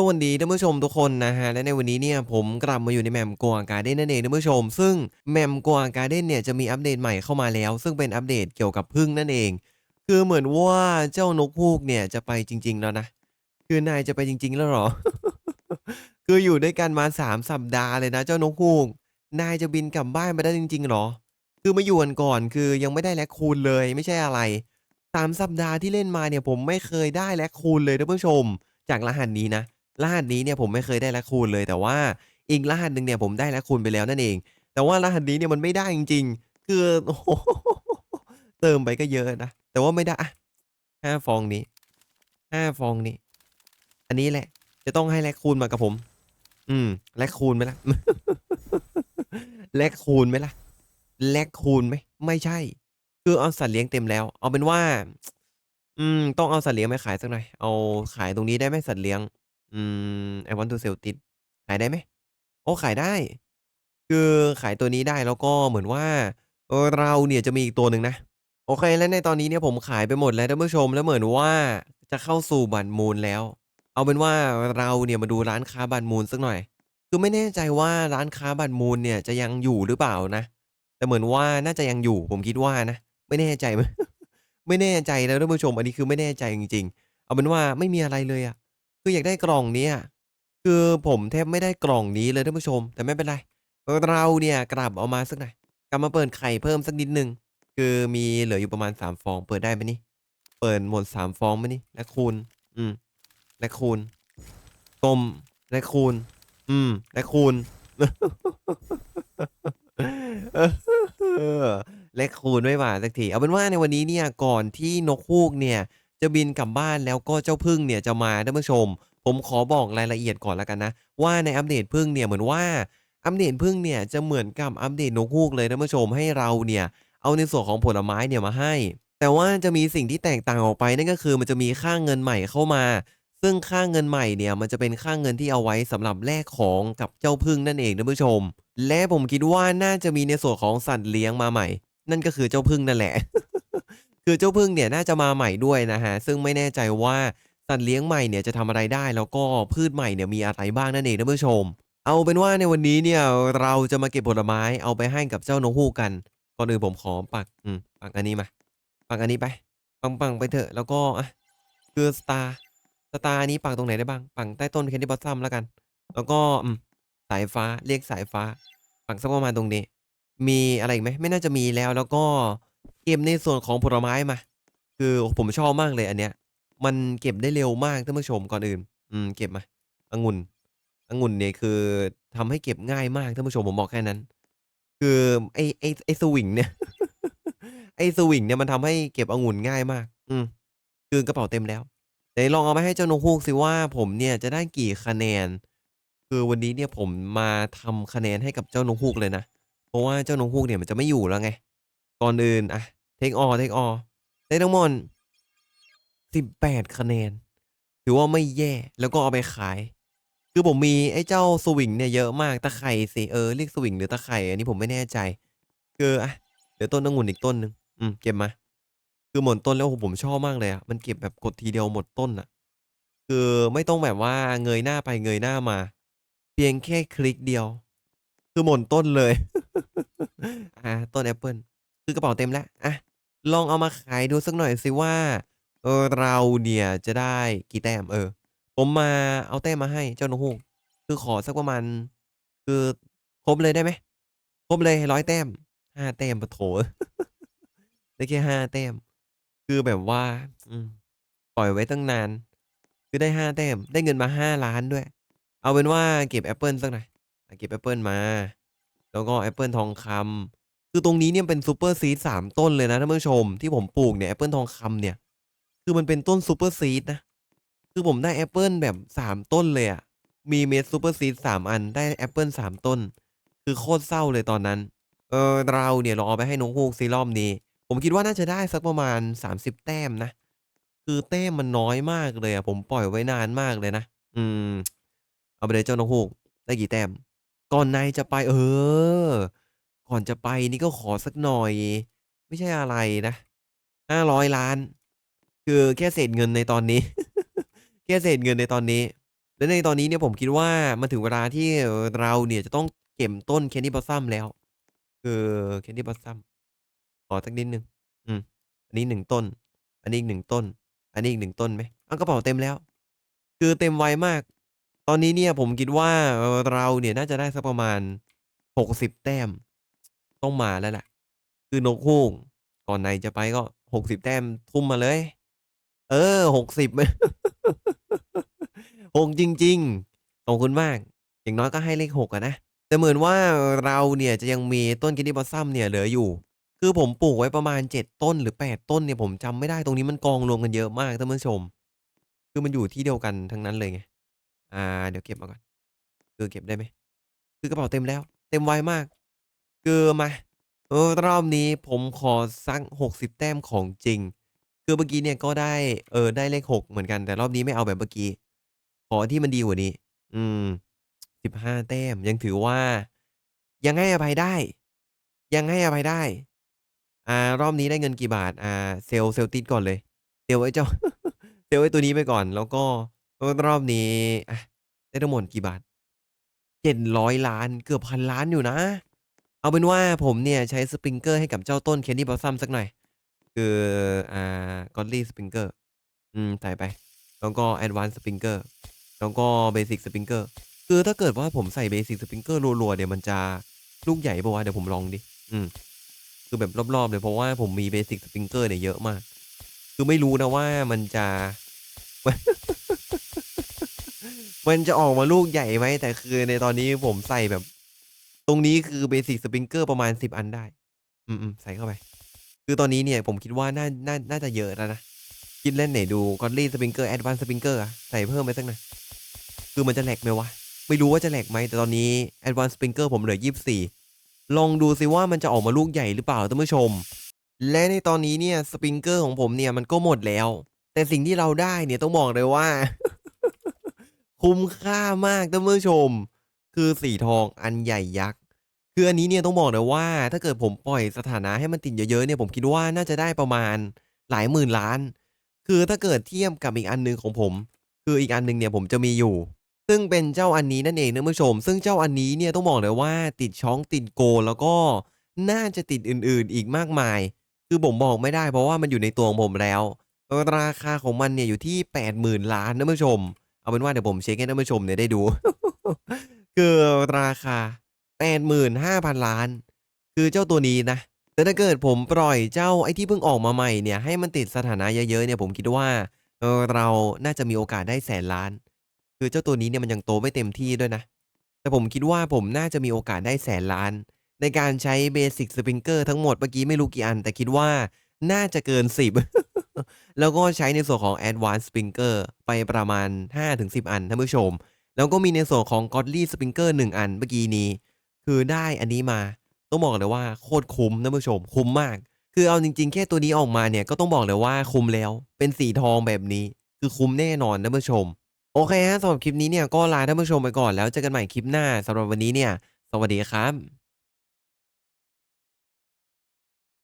สวัสดีท่านผู้ชมทุกคนนะฮะและในวันนี้เนี่ยผมกลับมาอยู่ในแมมกัวการ์เด้นนั่นเองท่านผู้ชม ซึ่งแมมกัวการ์เด้นเนี่ยจะมีอัปเดตใหม่เข้ามาแล้ว ซึ่งเป็นอัปเดตเกี่ยวกับพึ่งนั่นเอง คือเหมือนว่าเจ้านกฮูกเนี่ยจะไปจริง ๆ แล้วนะ คือนายจะไปจริง ๆ แล้วหรอ คืออยู่ด้วยกันมาสามสัปดาห์เลยนะ เจ้านกฮูก นายจะบินกลับบ้านไปได้จริง ๆ หรอ คือมาอยู่กันก่อนคือยังไม่ได้แลคคูนเลยไม่ใช่อะไรสามสัปดาห์ที่เล่นมาเนี่ยผมไม่เคยได้แลคคูนเลยท่านผู้ชม จากรหัสนี้นะ รหัสนี้เนี่ยผมไม่เคยได้แลคคูนเลย แต่ว่าอีกรหัสหนึ่งเนี่ยผมได้แลคคูนไปแล้วนั่นเอง แต่ว่ารหัสนี้เนี่ยมันไม่ได้จริงๆ คือโอ้โหเติมไปก็เยอะนะ แต่ว่าไม่ได้อะห้าฟองนี้ห้าฟองนี้ อันนี้แหละ จะต้องให้แลคคูนมากับผม อืมแลคคูนไหมล่ะแลคคูนไหมล่ะแลคคูนไหมไม่ใช่ คือเอาสัตว์เลี้ยงเต็มแล้ว เอาเป็นว่า อืม ต้องเอาสัตว์เลี้ยงไปขายสักหน่อย เอาขายตรงนี้ได้ไหมสัตว์เลี้ยง อืม I want to sell ติดขายได้ไหม โอ้ ขายได้ คือขายตัวนี้ได้ แล้วก็เหมือนว่า เออเราเนี่ยจะมีอีกตัวหนึ่งนะ โอเค แล้วในตอนนี้เนี่ยผมขายไปหมดแล้วท่านผู้ชม แล้วเหมือนว่าจะเข้าสู่บัตรมูลแล้ว เอาเป็นว่าเราเนี่ยมาดูร้านค้าบัตรมูลสักหน่อย คือไม่แน่ใจว่าร้านค้าบัตรมูลเนี่ยจะยังอยู่หรือเปล่านะ แต่เหมือนว่าน่าจะยังอยู่ ผมคิดว่านะ ไม่แน่ใจ ไม่แน่ใจแล้วท่านผู้ชม อันนี้คือไม่แน่ใจจริง ๆ เอาเป็นว่าไม่มีอะไรเลยอะ คืออยากได้กล่องเนี้ยคือผมแทบไม่ได้กล่องนี้เลยท่านผู้ชม แต่ไม่เป็นไร เราเนี่ยกลับเอามาสักหน่อยกลับมาเปิดไข่เพิ่มสักนิดนึง คือมีเหลืออยู่ประมาณสามฟอง เปิดได้ไหมนี่ เปิดหมดสามฟองไหมนี่ และคูณ อืม และคูณกลมและคูณ อืม และคูณและคูณไม่มาสักที เอาเป็นว่าในวันนี้เนี่ย ก่อนที่นกฮูกเนี่ย จะบินกลับบ้านแล้วก็เจ้าพึ่งเนี่ยจะมาท่านผู้ชม ผมขอบอกรายละเอียดก่อนแล้วกันนะ ว่าในอัปเดตพึ่งเนี่ยเหมือนว่าอัปเดตพึ่งเนี่ยจะเหมือนกับอัปเดตนกฮูกเลยท่านผู้ชมให้เราเนี่ยเอาในส่วนของผลไม้เนี่ยมาให้ แต่ว่าจะมีสิ่งที่แตกต่างออกไปนั่นก็คือมันจะมีค่าเงินใหม่เข้ามา ซึ่งค่าเงินใหม่เนี่ยมันจะเป็นค่าเงินที่เอาไว้สำหรับแลกของกับเจ้าพึ่งนั่นเองท่านผู้ชม และผมคิดว่าน่าจะมีในส่วนของสัตว์เลี้ยงมาใหม่ นั่นก็คือเจ้าพึ่งนั่นแหละ คือเจ้าพึ่งเนี่ยน่าจะมาใหม่ด้วยนะฮะซึ่งไม่แน่ใจว่าสัตว์เลี้ยงใหม่เนี่ยจะทำอะไรได้ แล้วก็พืชใหม่เนี่ยมีอะไรบ้างนั่นเองท่านผู้ชม เอาเป็นว่าในวันนี้เนี่ยเราจะมาเก็บผลไม้เอาไปให้กับเจ้านกฮูกกันก่อนอื่นผมขอปักอืมปักอันนี้มาปักอันนี้ไปปังปังๆไปเถอะแล้วก็อะคือสตาร์สตาร์นี้ปักตรงไหนได้บ้างปักใต้ต้นแคนดี้บอสซัมแล้วกัน แล้วก็อืมสายฟ้าเรียกสายฟ้าปักสักประมาณตรงนี้ มีอะไรอีกไหมไม่น่าจะมีแล้วแล้วก็ ก็บในส่วนของผลไม้มา คือผมชอบมากเลยอันเนี้ย มันเก็บได้เร็วมากท่านผู้ชมก่อนอื่น อืม เก็บมาองุ่นองุ่นเนี่ยคือทำให้เก็บง่ายมากท่านผู้ชมผมบอกแค่นั้น คือไอไอไอสวิงเนี่ย ไอสวิงเนี่ยมันทำให้เก็บองุ่นง่ายมาก อืม คือกระเป๋าเต็มแล้วเดี๋ยวลองเอาไปให้เจ้านกฮูกสิว่า ผมเนี่ยจะได้กี่คะแนน คือวันนี้เนี่ยผมมาทำคะแนนให้กับเจ้านกฮูกเลยนะ เพราะว่าเจ้านกฮูกเนี่ยมันจะไม่อยู่แล้วไง ก่อนอื่นอะ เทคออเทคออได้ทั้งหมดสิบแปดคะแนน ถือว่าไม่แย่แล้วก็เอาไปขาย คือผมมีไอ้เจ้าสวิงเนี่ยเยอะมากตะไคร่สิเออเรียกสวิงหรือตะไคร่อันนี้ผมไม่แน่ใจ คืออะเดี๋ยวต้นองุ่นอีกต้นหนึ่งอืมเก็บมาคือหมดต้นแล้วผมชอบมากเลยอะมันเก็บแบบกดทีเดียวหมดต้นอะ คือไม่ต้องแบบว่าเงยหน้าไปเงยหน้ามา เพียงแค่คลิกเดียว คือหมดต้นเลย อ่าต้นแอปเปิลคือกระเป๋าเต็มแล้วอะ ลองเอามาขายดูสักหน่อยสิว่า เออ เราเนี่ยจะได้กี่แต้ม เออ ผมมาเอาแต้มมาให้เจ้านกฮูกคือขอสักประมาณ คือครบเลยได้ไหมครบเลยร้อยแต้มห้าแต้มปะโถได้แค่ห้าแต้ม คือแบบว่า อืมปล่อยไว้ตั้งนาน คือได้ห้าแต้ม ได้เงินมาห้าล้านด้วย เอาเป็นว่าเก็บแอปเปิลสักหน่อยเก็บแอปเปิลมา แล้วก็แอปเปิลทองคำ คือตรงนี้เนี่ยเป็นซูเปอร์ซีดสามต้นเลยนะท่านผู้ชมที่ผมปลูกเนี่ยแอปเปิลทองคำเนี่ย คือมันเป็นต้นซูเปอร์ซีดนะ คือผมได้แอปเปิลแบบสามต้นเลยอะมีเม็ดซูเปอร์ซีดสามอันได้แอปเปิลสามต้น คือโคตรเศร้าเลยตอนนั้น เออเราเนี่ยลองเอาไปให้นกฮูกซีรอบนี้ ผมคิดว่าน่าจะได้สักประมาณสามสิบแต้มนะ คือแต้มมันน้อยมากเลยอะผมปล่อยไว้นานมากเลยนะ อืม เอาไปเลยเจ้านกฮูกได้กี่แต้ม ก่อนนายจะไปเออ ก่อนจะไปนี่ก็ขอสักหน่อย ไม่ใช่อะไรนะห้าร้อยล้าน คือแค่เศษเงินในตอนนี้ แค่เศษเงินในตอนนี้ และในตอนนี้เนี่ยผมคิดว่ามันถึงเวลาที่เราเนี่ยจะต้องเก็บต้น Candy Blossom แล้ว คือ Candy Blossom ขอสักนิดนึงอืมอันนี้หนึ่งต้น อันนี้อีกหนึ่งต้น อันนี้อีกหนึ่งต้นไหมอ้ากระเป๋าเต็มแล้ว คือเต็มไวมาก ตอนนี้เนี่ยผมคิดว่าเราเนี่ยน่าจะได้สักประมาณหกสิบแต้ม ต้องมาแล้วแหละคือนกฮูกก่อนไหนจะไปก็หกสิบแต้มทุ่มมาเลย เออหกสิบหกจริงๆขอบคุณมาก อย่างน้อยก็ให้เลขหกอะนะแต่เหมือนว่าเราเนี่ยจะยังมีต้นกิน n ี b บอซัมเนี่ยเหลืออยู่ คือผมปลูกไว้ประมาณ 7 ต้นหรือ 8 ต้นเนี่ยผมจำไม่ได้ตรงนี้มันกองรวมกันเยอะมากท่านผู้ชม คือมันอยู่ที่เดียวกันทั้งนั้นเลยไง อ่า เดี๋ยวเก็บมาก่อน คือเก็บได้ไหม คือกระเป๋าเต็มแล้ว เต็มไวมาก คือมาเออรอบนี้ผมขอสัก60 แต้มของจริง คือเมื่อกี้เนี่ยก็ได้เออได้เลขหกเหมือนกันแต่รอบนี้ไม่เอาแบบเมื่อกี้ ขอที่มันดีกว่านี้ อืมสิบห้าแต้มยังถือว่า ยังให้อภัยได้ ยังให้อภัยได้ อ่ารอบนี้ได้เงินกี่บาท อ่า เซลเซลติดก่อนเลยเซลไอ้เจ้าเซลลไอ้ตัวนี้ไปก่อน แล้วก็รอบนี้อะได้ทั้งหมดกี่บาทเจ็ดร้อยล้านเกือบพันล้านอยู่นะ เอาเป็นว่าผมเนี่ยใช้สปริงเกอร์ให้กับเจ้าต้น Candy Blossom สักหน่อย คืออ่า Godly Sprinkler อืมใส่ไป แล้วก็ Advanced Sprinkler แล้วก็ Basic Sprinkler คือถ้าเกิดว่าผมใส่ Basic Sprinkler รัวๆเนี่ยมันจะลูกใหญ่ปะวะเดี๋ยวผมลองดิ อืม คือแบบรอบๆเลยเพราะว่าผมมี Basic Sprinkler เนี่ยเยอะมาก คือไม่รู้นะว่ามันจะ มันจะออกมาลูกใหญ่ไหมแต่คือในตอนนี้ผมใส่แบบ ตรงนี้คือ Basic Sprinkler ประมาณ10อันได้ อืมๆใส่เข้าไป คือตอนนี้เนี่ยผมคิดว่าน่าน่าน่าจะเยอะแล้วนะคิดเล่นไหนดู Godly Sprinkler Advanced Sprinkler อะใส่เพิ่มไปสักหน่อยคือมันจะแหลกไหมวะ ไม่รู้ว่าจะแหลกไหมแต่ตอนนี้ Advanced Sprinkler ผมเหลือ24ลองดูซิว่ามันจะออกมาลูกใหญ่หรือเปล่าท่านผู้ชม และในตอนนี้เนี่ยสปริงเกอร์ของผมเนี่ยมันก็หมดแล้ว แต่สิ่งที่เราได้เนี่ยต้องบอกเลยว่า คุ้มค่ามากท่านผู้ชม คือสีทองอันใหญ่ยักษ์คืออันนี้เนี่ยต้องบอกเลยว่า ถ้าเกิดผมปล่อยสถานะให้มันติดเยอะๆเนี่ยผมคิดว่าน่าจะได้ประมาณหลายหมื่นล้าน คือถ้าเกิดเทียบกับอีกอันหนึงของผม คืออีกอันหนึงเนี่ยผมจะมีอยู่ ซึ่งเป็นเจ้าอันนี้นั่นเองนะผู้ชม ซึ่งเจ้าอันนี้เนี่ยต้องบอกเลยว่าติดช้องติดโก แล้วก็น่าจะติดอื่นๆอีกมากมาย คือผมบอกไม่ได้เพราะว่ามันอยู่ในตัวของผมแล้วราคาของมันเนี่ยอยู่ที่ 80,000 ล้านนะผู้ชม เอาเป็นว่าเดี๋ยวผมเช็คให้ท่านผู้ชมเนี่ยได้ดู คือราคา 85,000 ล้าน คือเจ้าตัวนี้นะ แต่ถ้าเกิดผมปล่อยเจ้าไอ้ที่เพิ่งออกมาใหม่เนี่ยให้มันติดสถานะเยอะๆเนี่ยผมคิดว่าเออเราน่าจะมีโอกาสได้แสนล้าน คือเจ้าตัวนี้เนี่ยมันยังโตไม่เต็มที่ด้วยนะ แต่ผมคิดว่าผมน่าจะมีโอกาสได้แสนล้าน ในการใช้เบสิกสปริงเกอร์ทั้งหมดเมื่อกี้ไม่รู้กี่อัน แต่คิดว่าน่าจะเกิน 10 แล้วก็ใช้ในส่วนของ Advanced Sprinkler ไปประมาณ 5-10 อันท่านผู้ชม แล้วก็มีในส่วนของ Godly Sprinkler 1 อันเมื่อกี้นี้ คือได้อันนี้มา ต้องบอกเลยว่าโคตรคุ้มนะผู้ชม คุ้มมาก คือเอาจริง ๆ แค่ตัวนี้ออกมาเนี่ยก็ต้องบอกเลยว่าคุ้มแล้ว เป็นสีทองแบบนี้ คือคุ้มแน่นอนนะผู้ชม โอเคฮะสำหรับคลิปนี้เนี่ยก็ลาท่านผู้ชมไปก่อนแล้วเจอกันใหม่คลิปหน้าสำหรับวันนี้เนี่ย สวัสดีครับ